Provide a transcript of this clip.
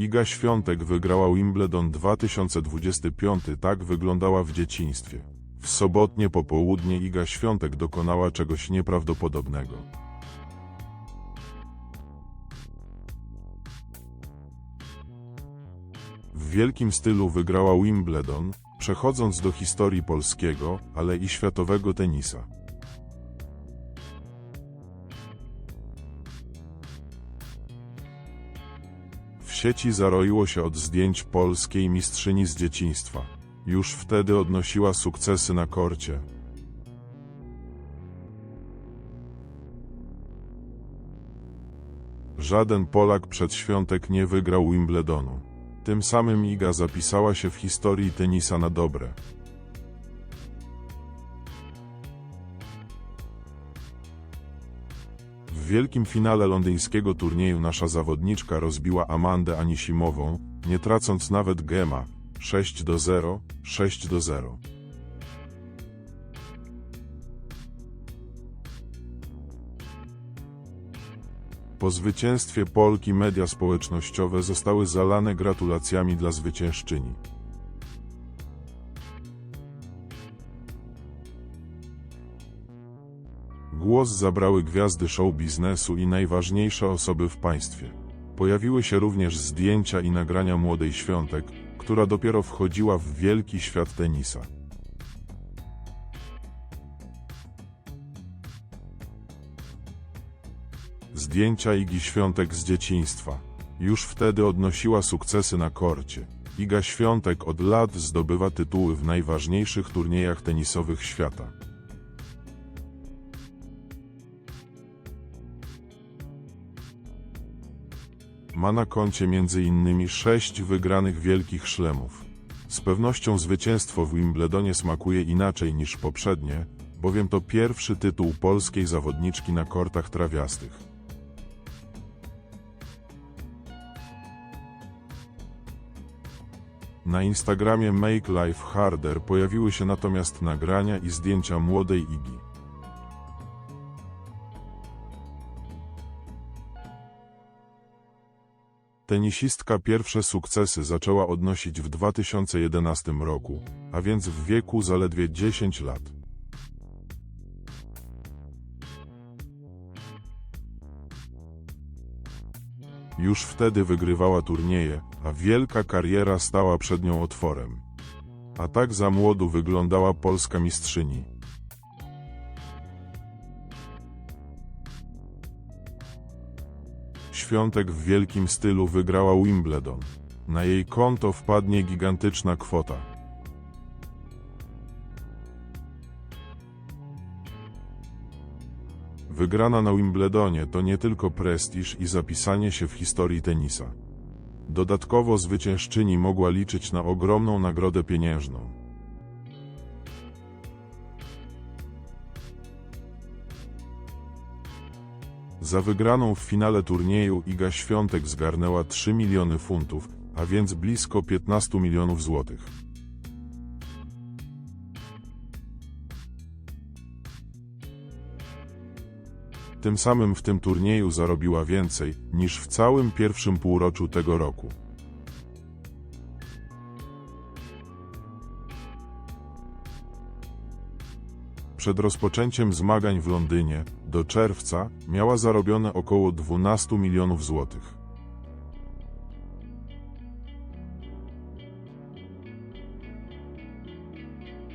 Iga Świątek wygrała Wimbledon 2025, tak wyglądała w dzieciństwie. W sobotnie popołudnie Iga Świątek dokonała czegoś nieprawdopodobnego. W wielkim stylu wygrała Wimbledon, przechodząc do historii polskiego, ale i światowego tenisa. Sieci zaroiło się od zdjęć polskiej mistrzyni z dzieciństwa. Już wtedy odnosiła sukcesy na korcie. Żaden Polak przed świątek nie wygrał Wimbledonu. Tym samym Iga zapisała się w historii tenisa na dobre. Wielkim finale londyńskiego turnieju nasza zawodniczka rozbiła Amandę Anisimową, nie tracąc nawet gema 6 do 0, 6 do 0. Po zwycięstwie Polki media społecznościowe zostały zalane gratulacjami dla zwyciężczyni. Głos zabrały gwiazdy show biznesu i najważniejsze osoby w państwie. Pojawiły się również zdjęcia i nagrania młodej Świątek, która dopiero wchodziła w wielki świat tenisa. Zdjęcia Igi Świątek z dzieciństwa. Już wtedy odnosiła sukcesy na korcie. Iga Świątek od lat zdobywa tytuły w najważniejszych turniejach tenisowych świata. Ma na koncie m.in. sześć wygranych wielkich szlemów. Z pewnością zwycięstwo w Wimbledonie smakuje inaczej niż poprzednie, bowiem to pierwszy tytuł polskiej zawodniczki na kortach trawiastych. Na Instagramie Make Life Harder pojawiły się natomiast nagrania i zdjęcia młodej Igi. Tenisistka pierwsze sukcesy zaczęła odnosić w 2011 roku, a więc w wieku zaledwie 10 lat. Już wtedy wygrywała turnieje, a wielka kariera stała przed nią otworem. A tak za młodu wyglądała polska mistrzyni. Świątek w wielkim stylu wygrała Wimbledon. Na jej konto wpadnie gigantyczna kwota. Wygrana na Wimbledonie to nie tylko prestiż i zapisanie się w historii tenisa. Dodatkowo zwyciężczyni mogła liczyć na ogromną nagrodę pieniężną. Za wygraną w finale turnieju Iga Świątek zgarnęła 3 miliony funtów, a więc blisko 15 milionów złotych. Tym samym w tym turnieju zarobiła więcej niż w całym pierwszym półroczu tego roku. Przed rozpoczęciem zmagań w Londynie, do czerwca, miała zarobione około 12 milionów złotych.